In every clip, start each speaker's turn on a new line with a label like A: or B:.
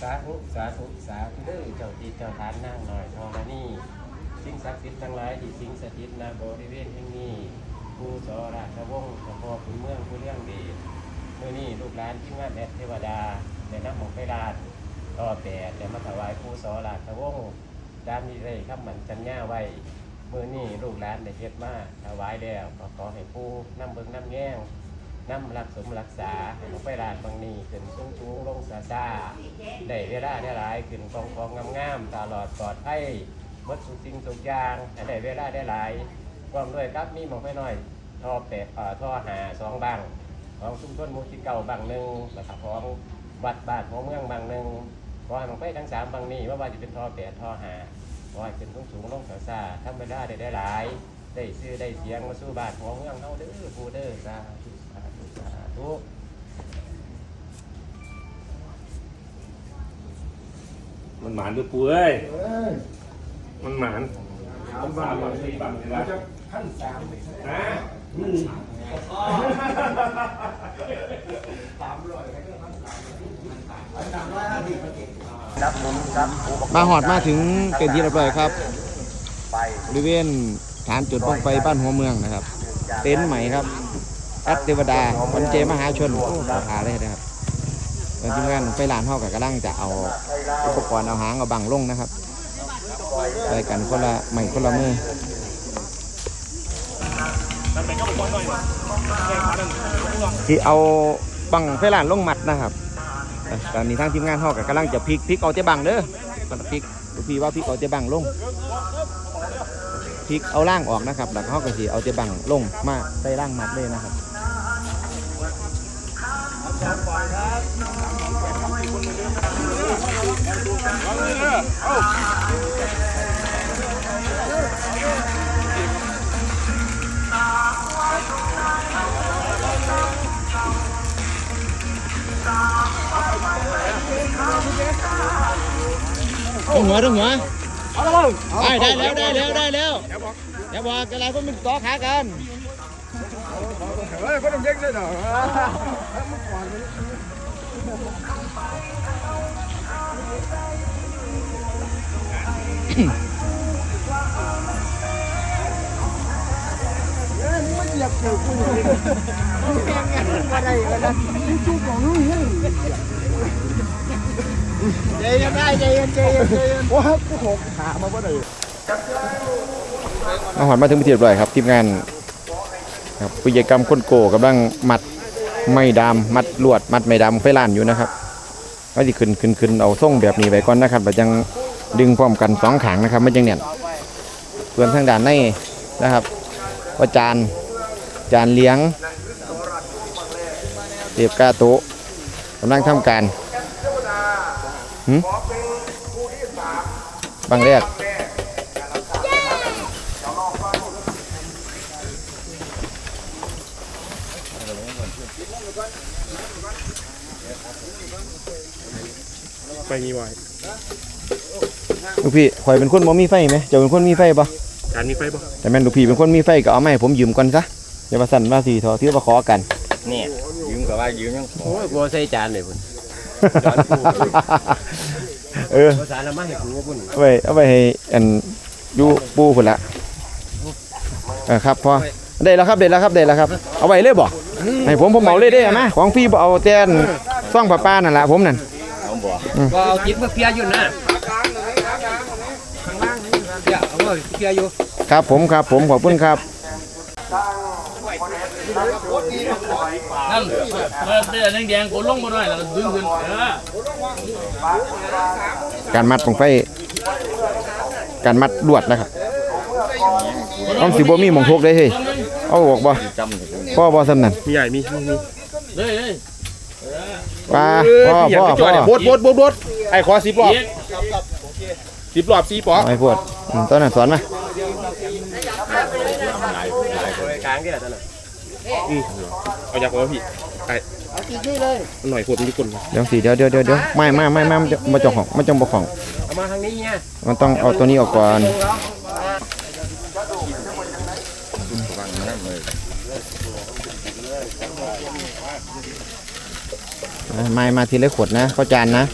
A: สาธุสาธุสาธุเด้อเจ้าที่เจ้าทานนางหน่อยทองนี่สิ่งศักดิ์สิทธิ์ทั้งหลายที่สิงสถิตณบริเวณแห่งนี้ผู้สอราชวงศ์เฉพาะผู้เมืองผู้เรื่องดีเมื่อนี้ลูกหลานที่งานแอดเทวดาได้นำหมกไปลาดต่อแปดได้มาถวายผู้สอราชวงศ์ตามนี้เลยคำหมันจันญญาไว้เมื่อนี้ลูกหลานได้เฮ็ดมาถวายแล้วก็ขอให้ผู้นำเบิ่งนำแย่ง น้ำรักสมรักษาห้ลงไปลานบางนี้ขึ้นสูงสูงลงซาซาได้เวลาได้หลายขึ้นกองกองงามงามๆตลอดปลอดภัยมดสุกสิงทุกยางได้เวลาได้หลายความด้วยครับมีหมองไปหน่อยท่อแปดเอ่อท่อหาสองบังของชุมชนมูที่เก่าบังหนึ่งนะครับของวัดบ้านของเมืองบังหนึ่งขอให้หมองไปทั้งสามบังนี้ว่าว่าจะเป็นท่อแปดท่อหาขอให้ขึ้นสูงสูงลงซาซาทำเวลาได้ได้หลาย ได้ซื้อได้เสียงมาสู้บานของเมืองเฮาเด้อผู้เด้อสา ธุสาธุสาธุ
B: มันหมานด้วยปูเอ้ยมันหมานมันสามบังสี่บังเลยนะ
A: ขั้นสาม
B: ฮะอืม
A: รับผมครับ
C: มาหอดมาถึงเป็นที่เรียบร้อยครับบริเวณฐานจุดบ้งไฟบ้านหัวเมืองนะครับ เต็นท์ใหม่ครับ แอดเทวดาวันเจมหาชนโอ้ขอทาเลยนะครับตอนทีมงานไฟลานเท่ากับกำลังจะเอาอุปกรณ์เอาหางเอาบังลงนะครับไปกันคนละใหม่คนละมือที่เอาบังไฟลานลงมัดนะครับตอนนี้ทางทีมงานเขากับกำลังจะพลิกพลิกเอาเจ๊บังเด้อมันพลิกลูกพี่ว่าพลิกเอาเจ๊บังลงพลิกเอาล่างออกนะครับแล้วเขาก็สิเอาเจ๊บังลงมาใส่ล่างมัดเลยนะครับ ต้องหัวต้องหัวได้ได้แล้วได้แล้วได้แล้วอย่าบอกอะไรพวกมึงต่อขากัน
D: เฮ้ยพ่อต้องเย็กเลยเนาะเฮ้ยมึงไม่เหยียบเกี่ยวกูเลยมึงแกงไงมาได้กันนะจูบของมึงเฮ้ย ใจเย็นได้ใจเย็นใจเย็นใจเย็นว้ากูหกขามาบ่ได้
C: มาหอดมาถึงที่เรียบร้อยครับทีมงานครับกิจกรรมคนโกกำลังมัด ไม้ดามมัดลวด มัดไม้ดามไฟลานอยู่นะครับก็จะขึ้นขึ้นขึ้นเอาส่งแบบนี้ไปก่อนนะครับแล้วยังดึงพร้อมกันสองขางนะครับไม่จังเนี่ยส่วนทางด้านในนะครับว่าจานจานเลี้ยงเรียบกาโตะกำลังทำการบางแรก
B: ไปมีไว้
C: ลูกพี่ข่อยเป็นคนบ่มีไฟไหมเจ้าเป็นคนมีไฟปะ
B: จานมีไฟป่ะ
C: แต่แม่นลูกพี่เป็นคนมีไฟก็เอามาให้ผมยืมก่อนซะอย่ามาสั่นมาสีทอที่ว่าขอกัน
A: เนี่ยยืมกับว่ายืมยังโอ้ยบัวใส่จานเลยพุ่น
C: เออ
A: ภาษาละมาให้กูพุ่น
C: เอาไปเอาไปให้อันอยูปูพุ่นละเออครับพอได้แล้วครับได้แล้วครับได้แล้วครับ เอาไว้เลยบ่ ให้ผมผมเหมาเลยได้ไหมของพี่บ่เอาแต่อันซ่องป้าป้านั่นแหละผมนั่น
A: ก็เอาจิตมาเพียอยู่นะข้างล่างนี่เพียเอาไว้เพียอยู่
C: ครับผมครับผมขอบคุณครับ
E: นั่นเมื่อเดือนแดงๆกูลงมาหน่อยแล้วก็ดึงขึ้นเออ
C: การมัดของไฟการมัดลวดนะครับต้องสิบ่มีหมองทกได้เฮ้ย เอาออกบ่พ่อบ่สำนั่น
B: มีใหญ่มีมีมี
E: เลยเลย
C: ปลาพ่อพ่อพ่อ
B: โบดโบดโบดโบดไอ้ขอสิบรอบ
E: เย็ก
B: สิบรอบสี่ปอ
C: ไม่พูดอืมตอนนั้นสอนมา
A: กลางเดียวตอนนั้น
B: อืมเอาอยากเอาพี่ไอ้หน่อยโคตรมีคน
C: เดี๋ยวสิเดี๋ยวเดี๋ยวเดี๋ยวเดี๋ยวไม่ไม่ไม่ไม่มันจะมันจะของมันจะบ่ของ
A: เอามาทางนี้เนี่ย
C: มันต้องเอาตัวนี้ออกก่อน ไม่มาทีละขวดนะเข้าจานนะ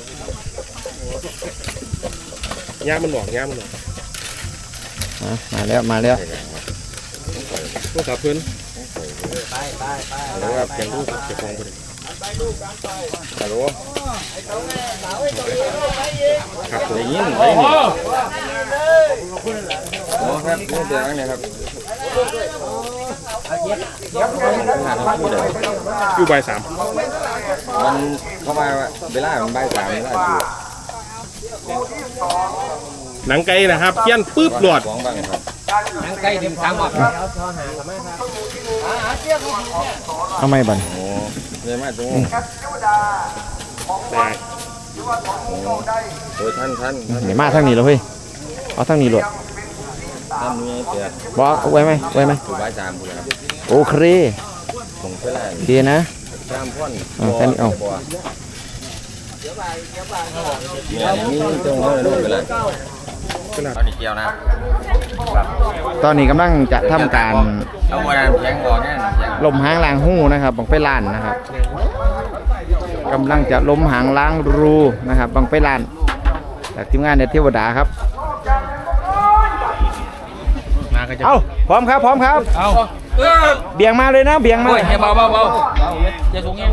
B: ย่ามันหลอกย่ามันหลอก
C: อะมาแล้วมาแล้ว
B: ต้องขับเพื่อน
A: ไปไปไป
B: แล้วแบบเสียงลูกเสียงของคนฮัลโหลครับได้ยินได้ยิน
F: โอ้ครับนี่เดี๋ยวนี่ครับงานเขาพูดเลย
B: อยู่บ่ายสาม
F: มันเข้ามาเวลามันบ่ายสามเวลาอยู่
B: หนังไก่นะครับเกี้ยนปื๊บหลอด
F: ของบ้างครับ
A: นั่งใกล้เต็มทางหมดแล้วทอหากับแม่ครับ
C: เอาไม่บัน
F: โอ้เลยมาตรง
B: แต่
F: โอ้ยท่านท่านท่าน
C: เดี๋ยวมาทางนี้แล้วเฮ้ยเอาทางนี้หลวด
F: ท่านมีเสีย
C: บอกเอาไว้ไหมไว้ไหม
F: อยู่บ่ายสามพูดครับ
C: โอเค
F: ตรงเวลา
C: โอเคนะ
F: สามพ่อน
C: อ่าแค่นี้เอา
F: เนี่ยมีตรงนั้นด้วยเวลาตอนนี้เกี่ยวนะ
C: ตอนนี้กำลังจะทำการ
F: เอาวันนั้นแข็งก่อนเนี่ยแข็ง
C: ลมหางล้างหูนะครับบังไปล้านนะครับกำลังจะล้มหางล้างรูนะครับบังไปล้านจากทีมงานเนตเทวดาครับ
E: มาก็จะ
C: เอาพร้อมครับพร้อมครับ
E: เอา
C: เบี่ยงมาเลยนะเบี่ยงมา
E: โอ้ยเบาเบาเบา อย่าสูงเอง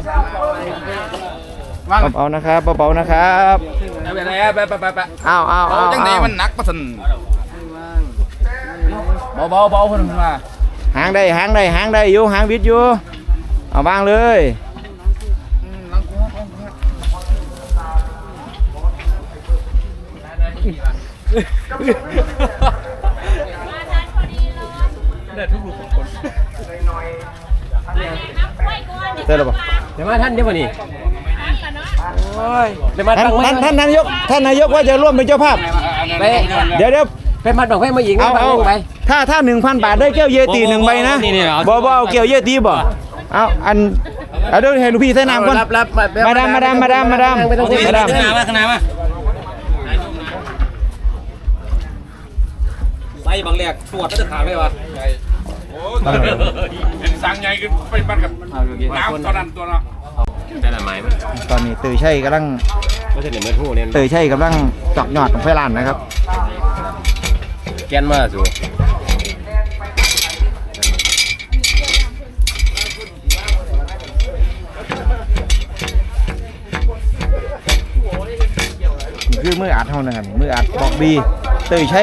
E: ว่าง
C: เบาๆนะครับเบาๆนะครับ
E: ไปไหนไปไปไปไป
C: อ้าวอ้าวอ้าว
F: จังไหนมันหนักปะสัน
E: เบาเบาเบาคนมา
C: หางได้หางได้หางได้อยู่หางบิดอยู่เอาวางเลย
E: ได้ทุกลูก คน
C: เสร็จแล้วปะ
A: เดี๋ยวมาท่านเดี๋ยวมานี่โอ้ยเดี๋ยวมา
C: ท่าน
A: ตั้ง
C: ท่านท่านนายกท่านนายกว่าจะร่วมเป็นเจ้าภาพ
A: ไป
C: เดี๋ยวเดี๋ยว
A: ไปมัดดอกไม้มาหญิง
C: เอาเอา
A: ไป
C: ถ้าถ้าหนึ่งพันบาทได้แก้วเยตีหนึ่งใบนะ
A: นี่นี่เอา
C: บ่บ่เอาแก้วเยตีบ่เอาอันเอาเดี๋ยวให้ลูกพี่ใส่น้ำก่อน
A: รับรับ
C: มาดามมาดามมาดามมาดามมาดาม
E: ขนาดมาขนาดมาใส่บางแรกตรวจก็จะถามเลยวะ
B: เป็นสังใหญ่ขึ้นไปบ้านกับน้ำตอนนั้นตัวเนาะ
A: ได้ละไม้มั้ย
C: ตอนนี้ตื่อชัยกำลัง
A: ก็จะเหนือมือทู่เนี่ย
C: ตื่อชัยกำลังจอกยอดของไฟลานนะครับ
A: แกนมาสู่
C: นี่คือมืออัดเท่านั้นมืออัดบอกบีตื่อชั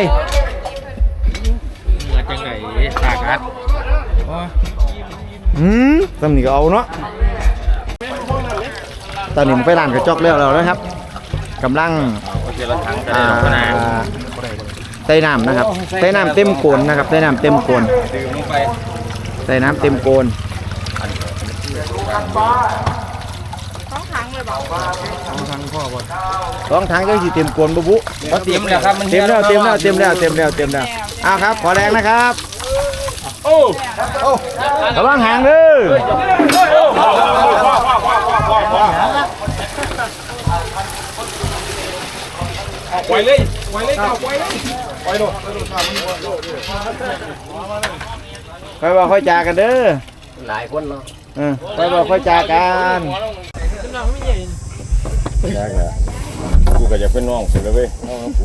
C: อืมตำนี้ก็เอาเนาะตอนนี้ผมไฟลานกระจอกแล้วแล้วนะครับกำลัง
F: โอเคเราทั้งกัน
C: อ่า
F: เลยขนาด
C: ใส่น้ำนะครับใส่น้ำเต็มโกนนะครับใส่น้ำเต็มโกน
F: ดื่มลงไป
C: ใส่น้ำเต็มโกนสองถังเลยสิเต็มโกนบุบุ
F: เขาเตรียมแล้วครับมัน
C: เต็มแล้วเต็มแล้วเต็มแล้วเต็มแล้วเต็มแล้วเอาครับ ขอแรงนะครับโอ้ ระวังหางเด้อ
B: ไว้เลยไว้เลยไว้เลยไว้โดด
C: ค่อยบอกค่อยจากันเด้อ
A: หลายคนเนาะ
C: เออค่อยบอกค่อยจากัน
F: ยากอะกูก็จะเป็นน้องเสร็จแล้วเว้ยน้องกู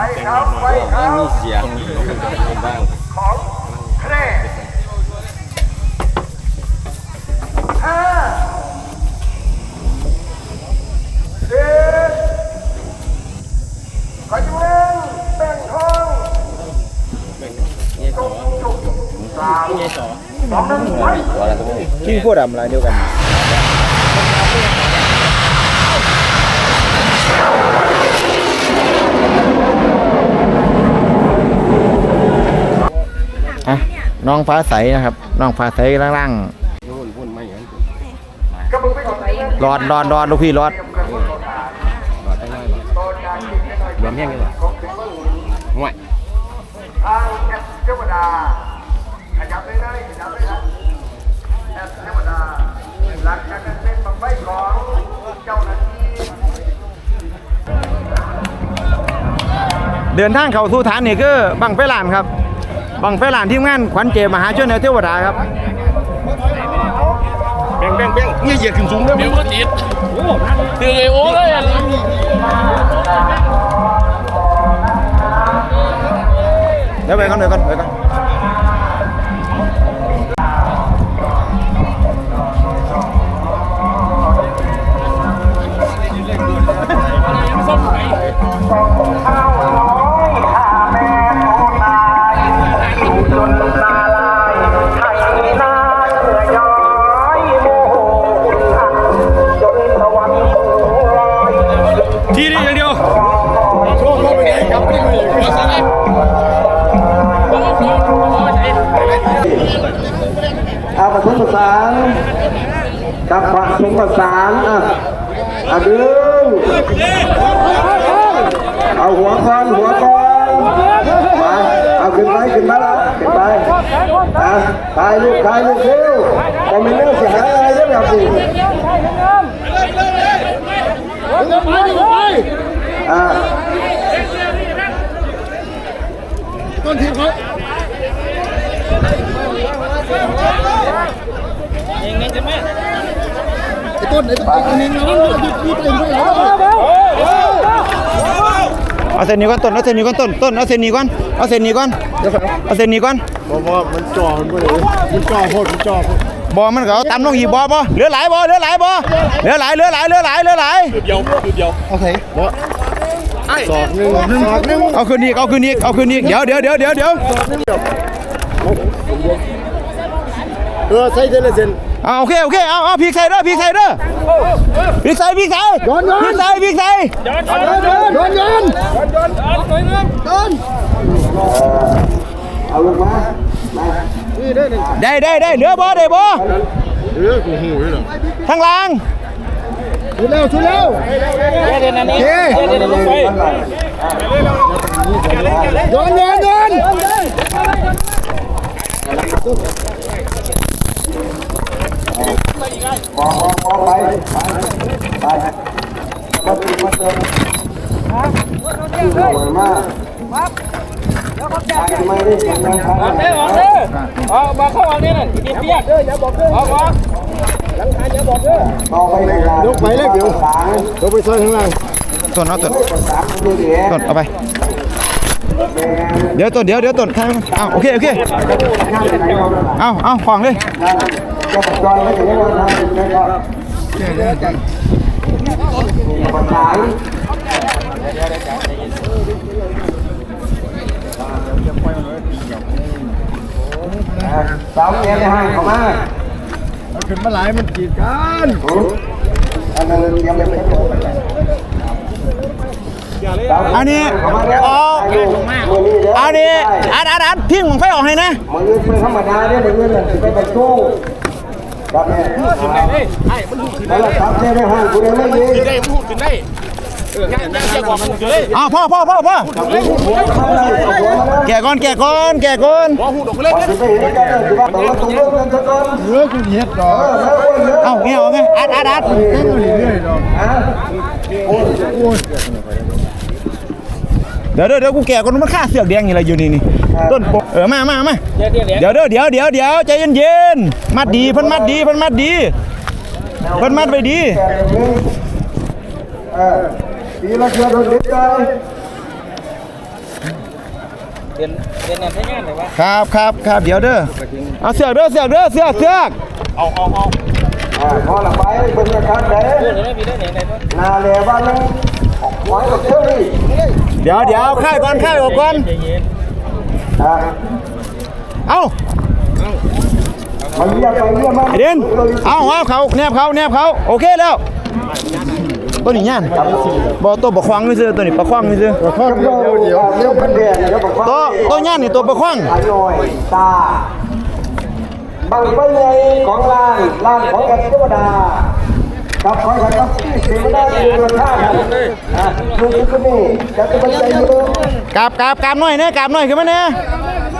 D: ไว้ไม่
F: มีเสียงบ้าง
D: ของแคร่ห้าสี่ขยุงแบ่งทองจุกจุกสามสองหนึ่งไว้
F: ตัวอะไรตัว
C: กิ้งพูดอะไรเดียวกัน น้องฟ้าใสนะครับ น้องฟ้าใสล่าง
A: โน่นพุ่นไม่อย่างนั้น
C: ๆรอดรอดรอดลูกพี่รอด
A: หลอดได้น้อยหรอรวมแห้งกันหรอห่วย
G: ทางแอปเทวดาขยับเลยนะขยับเลยนะแอปเทวดาหลังจากนั้นเป็นบังไฟของเจ้าหน้าที่
C: เดินทางเข้าสู่ฐานนี่คือบังไฟลานครับ บังไฟลานทีมงานขวัญเจมหาชนแนวเทวดาครับ
B: แบ่งแบ่งแบ่งเนี่ยเหยียดขึ้นสูงได้ไหม
E: เดี๋ยวก็ติดถือไอ้โอ้เลยอะ
C: เดี๋ยวไปก่อนเดี๋ยวก่อนไปก่อน
E: ส้มไหน
B: เอา
G: เส้น
C: นี้ก่อนต้นเอาเส้นนี้ก่อนต้นต้นเอาเส้นนี้ก่อนเอาเส้นนี้ก่อนเอาเส้นนี้ก่อน
D: บอกว่ามันจ่อมันบ่ได้มันจ่อโหดมันจ่อ
C: บ่มันก็เอาตำลงอีบ่บ่เหลือหลายบ่เหลือหลายบ่เหลือหลายเหลือหลายเหลือหลายเหลือหลาย
D: เอาไสบ่สอกหนึงหนึ่งสอกหนึง
C: เอาคืนอีกเอาคืนอีกเอาคืนอีกเดี๋ยวเดี๋ยวเดี๋ยวเดี๋ยวเดี๋ยว
D: เออใส่เทเลเซน
C: เอาโอเคโอเคเอาเอาพริกใส่เด้อพริกใส่เด้อพริกใส่พริกใส่
D: ย้อนย้อน
C: พริกใส่พริกใส่
D: โดนยัน
G: เอาลงมา
C: ได้ได้ได้เหลือบ่ได้บ่
D: เออกูหูอยู่น่ะ
C: ทางล่าง
D: ชุดแล้วชุดแล้วโอเคโดนยันโดน
G: พอพอพอไปไปไปมาติมาเติมที่สวยมากไมได้เสียงดังครับ
E: เด้อเด้อเอามาเข้าอันนี้น่ะกินเปียกเอามา
G: ต่อไปเลาย
D: กไปเลยเดี๋ยว
G: สาม
D: ลงไปซอยข้างล่าง
C: ต้นเอาต้นต้นเอาไปเดี๋ยวต้นเดี๋ยวเดี๋ยวต้นข้างเอาโอเคโอเคเอาเอาขวางเลย
G: จะปัจจัยไม่ถึงวันทำนะครับปัจจัยสามเงี้ยในห้างเขามา
D: เอาขึ้นมาหลายมันกีดกัน
G: อันนั้นยังไม่เป็น
C: อันนี้เอาอันนี้อัดอัดอัดพิ้งของไฟออกให้นะ
G: มือเป็นธรรมดาเนี่ยมือนั่นสิไปไปสู้ ครับเนี่ยแล้วครับเนี่ยในห้างคุณยังไม่ยิง
E: ได้พูดขึ้นได้เอองั้นงั้นจะบอกมันเลย
C: เอาพ่อพ่อพ่อพ่อ
G: หัวเข้าเลยหัวมาแล้ว
C: แก่ก่อนแก่ก่อนแก่ก่อน
G: สิไปเห็นกันเลยสิว่าแต่ว่าตรงเรื่องกันซะก่อน
D: เออกูเฮ็ดดอก
G: เออแล้วโอ้ยเยอะ
C: เอาเงี้ยเอาไงอัดอัดอัด
D: แค่เรื่อยๆ ดอก
G: ฮะ
C: เดี๋ยวเดี๋ยวเดี๋ยวกูแก่ก่อนมันฆ่าเสือกแดงอย่างไรอยู่นี่นี่ต้นปกเออมามามา
E: เดี๋ยวเดี๋ยว
C: เดี๋ยวเดี๋ยวเดี๋ยวเดี๋ยวเดี๋ยวใจเย็นๆมัดดีเพิ่นมัดดีเพิ่นมัดดีเพิ่นมัดไปดี
G: แกเลยมึงเออปีละเทื่อโดนเด็ดใจ
E: เป็นเป็นงานใช้งานหรือวะ
C: ครับครับครับเดี๋ยวเด้อเอาเสือกเด้อเสือกเด้อเสือกเสือก
E: เอาเอาเอา
G: อ่าพอละไปเบิ่งนะครับเด้
E: พูดเลยมีได้ไหนไหนก็
G: นาแลว่านึงไว้กับเท่านี้
C: เดี๋ยวเดี๋ยวค่ายก่อนค่ายออกก่อน
E: ใจเย็น
G: อ่า
C: เอา
G: มันเรียกไปเรียกมา
C: ไอเด่นเอาเอาเขาแนบเขาแนบเขาโอเคแล้วตัวนี้ย่านบ่ตัวประคองนี่ซื้อตัวนี้ประคองนี่ซื้อ
G: ข้อเดียวเดียวเดียวเป็นแดงเดี๋ยวบอกว่า
C: ตัวตัวย่านนี่ตัวประคอง
G: อร่อยตาบังไฟใหญ่ของลานลานของแอดเทวดา กับของแอดกับที่เสวดาอยู่ราคาครับดูที่นี่จะเป็นปัจจัยอยู่
C: กราบกราบกราบหน่อยเนี่ยกราบหน่อยขึ้นมาเนี่ย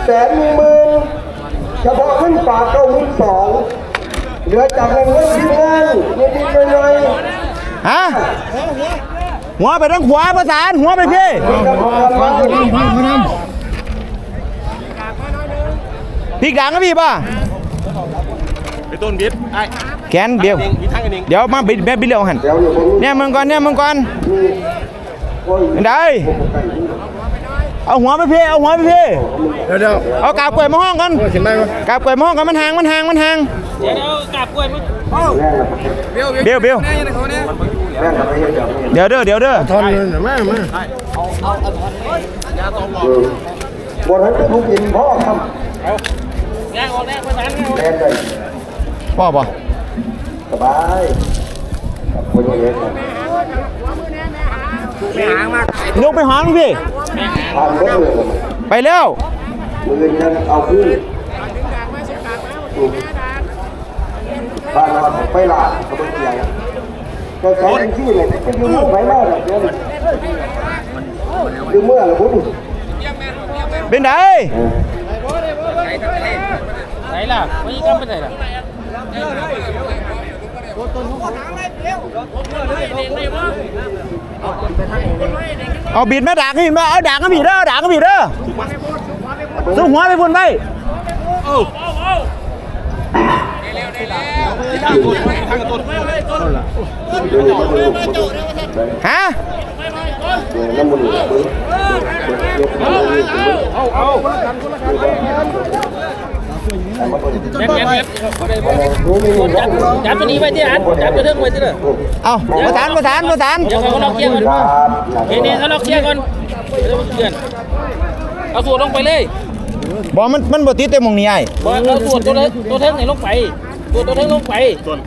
G: แสนหนึ่งหมื่นเฉพาะขึ้นฝากเก้าหมื่นสองเหลือจากเงินเงินที่เงินนิดๆหน่อย
C: ฮะหัวไปทางขวาประสานหัวไปพี่
G: ๆกับความรัก
C: พลิกดังนะพี่ป่ะ
B: ต้นบิดไอ้
C: แขนเดียว
B: มีทางกันเอง
C: เดี๋ยวมาบิดแม่บิดเร็วหัน
G: เดี๋ยวอยู่บน
C: เนี่ยมึงก่อนเนี่ยมึงก่อนได้เอาหัวไปพี่เอาหัวไปพี่
D: เดี๋ยวเดี๋ยว
C: เอากาบกล้วยมาห้องกัน
D: เห็นไหมวะ
C: กาบกล้วยมาห้องกันมันห่างมันห่างมันห่าง
E: เดี๋ยวกลับกล้วยมึง
C: เบี้ยวเบี้ยว
G: แม่กับไปเฮ็ดแบบนี้
C: เดี๋ยวเด้อเดี๋ยวเด้อ
D: ทอนเงินหน่อยมามา
G: บนนั้นเป็นผู้กินพ่อครับ
E: แรงออกแรงประสาน
G: แม่ได้
C: พ่อป่ะ
G: สบายกับคนเล็ก
C: ยกไปหางพี่
G: ทานเรื่องเลย
C: ไปแล้ว
G: มือยังเอาขึ้นบ้านเราไปลาเขาเป็นเสียงก็ใช้ที่เลยก็ยืมไปมากเดี๋ยวยืมเมื่อไหร่พุ่ง
C: เป็นไง
E: ไหนล่ะไม่กำไปไหนล่ะ
C: เอาบิดมาด่ากันบิดมาเอาด่ากันบิดเด้อด่ากันบิดเด้อสู้หัวไปพุ่นไปฮะ
G: น้ำมันเอา เอา
E: แม่แม่จับตัวนี้ไว้ที่อันจับตัวเทิงไว้ที่เด้อ
C: เอาประสานประสานประสาน
E: เดี๋ยวเขาล็อกเกียร์ก่อน
G: ครับ
E: เฮ้ยนี่เขาล็อกเกียร์ก่อนเดี๋ยวมันเกินเอาสูตรลงไปเลย
C: บอกมันมันบ่ติดแต่หมองนี้ไอ้
E: บอกเอาสูตรตัวเทิงตัวเทิงนี่ลงไปตัวตัวเทิงลงไป
G: กับตัวนี้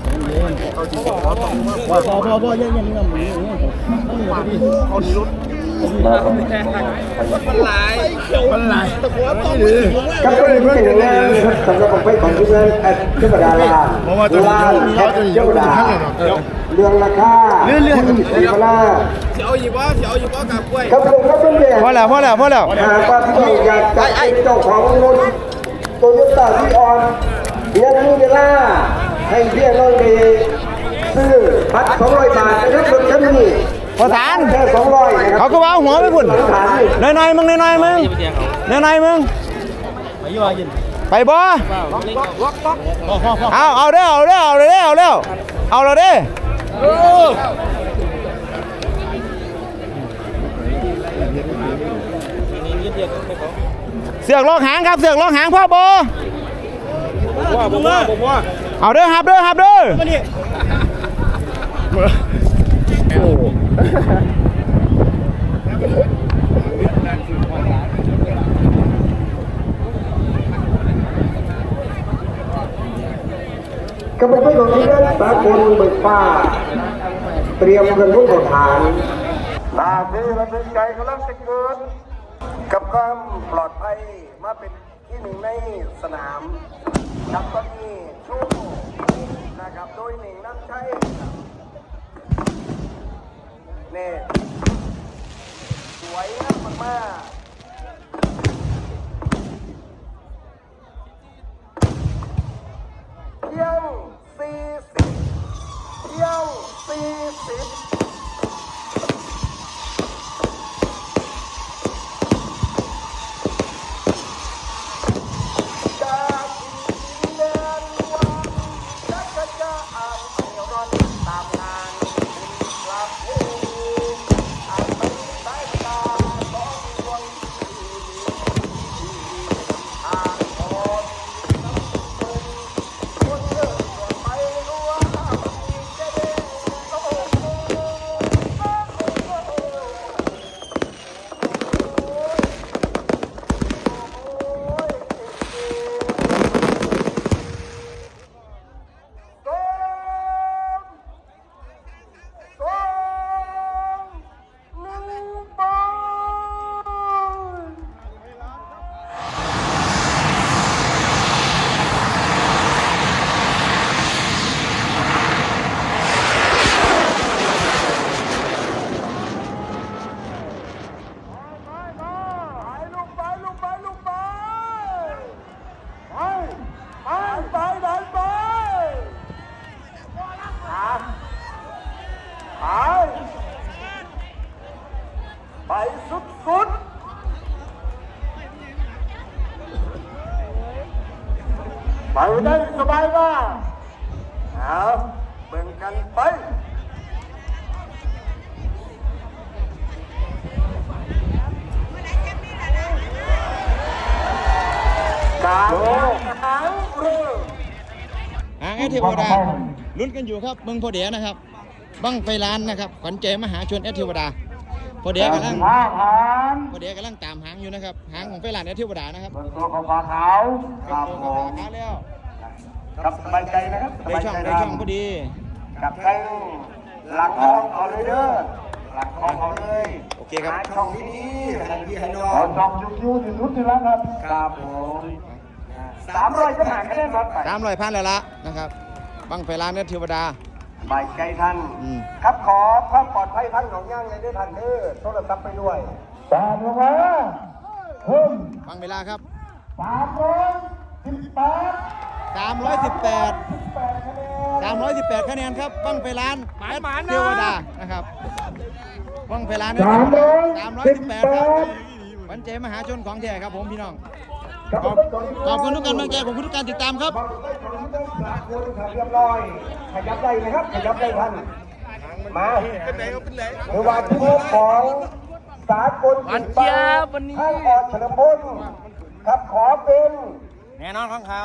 G: เป็นหลายั
B: นไหลแต่ก็ต้อ
G: งไงสำหรับผมไปของที่นั่นเทวดาลาเพราะว่าตัวนี้เขาจะเทวดาเรื่องราคาเรื่องเรื่องเทวดาเสียวอีกว่าเสียวอีกว่ากับกล้วยครับผมครับเป็นแบบ
C: พอแล้วพอแล้วพอแล้ว
G: หากว่าพี่อยากจะเป็นเจ้าของรถโตโยต้าที่ออนเรียังมีเวลาให้เพี่น้องได้ซื้อพัด200บาทนะครับรถคันนี้
C: ประสาน
G: แค่200นะครับ
C: เขาก็ว่าเอาหัวไปพุ่น
G: หลังฐานนี่
C: น้อยๆมึงน้อยๆมึงน้อยๆมึงไปบ่เอาเอาเด้อเอาเด้อเอาเด้อเอาเด้อเอาเราเด้อเสือกลอกหางครับเสือกลอกหางพ่อโบเอาเด้อฮับเด้อฮับเด้อ
G: กำลังไปของที่นั่นสากลเบิกฟ้า เตรียมเงินรุ่นฐานนาทีระทึกใจกำลังจะเกิดกับความปลอดภัยมาเป็นที่หนึ่งในสนามกับตอนนี้ชูนะครับโดยหนึ่งน้ำใช้ นี่สวยมากมากเที่ยวสี่สิบเที่ยวสี่สิบ
C: หางแอดเทวดาลุ้นกันอยู่ครับเมืองพอเดียนะครับบังไฟล้านนะครับขวัญใจมหาชนแอดเทวดาพอเดียกำลัง
G: ห้าพัน
C: พอเดียกำลังตามหางอยู่นะครับหางของไฟล้านแอดเทวดานะครับ
G: บนตัวของปลาขาวครับ
C: โต
G: ผ
C: กับ
G: ม
C: ขาแล้ว
G: ครับสบายใจนะครับส
C: ได้
G: บาย
C: ช่อง
G: ใจ
C: ได้
G: นะ
C: ช่องพอดี
G: กับใครหลักของเอาเลยเด้อหลักของเอาเลย
C: โอเคครับ
G: หาช่องดีๆให้ดีให้น้องเอาช่องคิวๆที่สุดที่แล้วครับครับผม สามร้อยจะหาคะแนนรับไป
C: ตามรอยพันแล้วละนะครับ บังไฟล้านแอดเทวดา
G: บายใจท่าน
C: อืม
G: ครับขอความปลอดภัยทั้งสองอย่างเลยด้วยท่านเด้อโทรศัพท์ไปด้วยตามลงมาเพิ่ม
C: บังเวลาครับ
G: สามร้อยสิบแปด
C: 318
G: แปดคะแนน
C: 318คะแนนครับ บังไฟล้านแอดเทวดานะครับ บังไฟล้าน
G: สามร้อยสิบแป
C: 318
G: ด
C: ครับขวัญใจมหาชนของแท้ครับผมพี่น้อง ขอบขอบคุณทุกการบังใจขอบคุณทุกการติดตามครับ
G: บางคนต้องสากลครับเรียบร้อยขยับได้นะครับขยับได้ท่านมาหรือว่าที่พวกของสากล
E: หวานเจี๊ยบวันนี้
G: ให้ออดเฉลิมพลครับขอเป็น
C: แน่นอนของเขา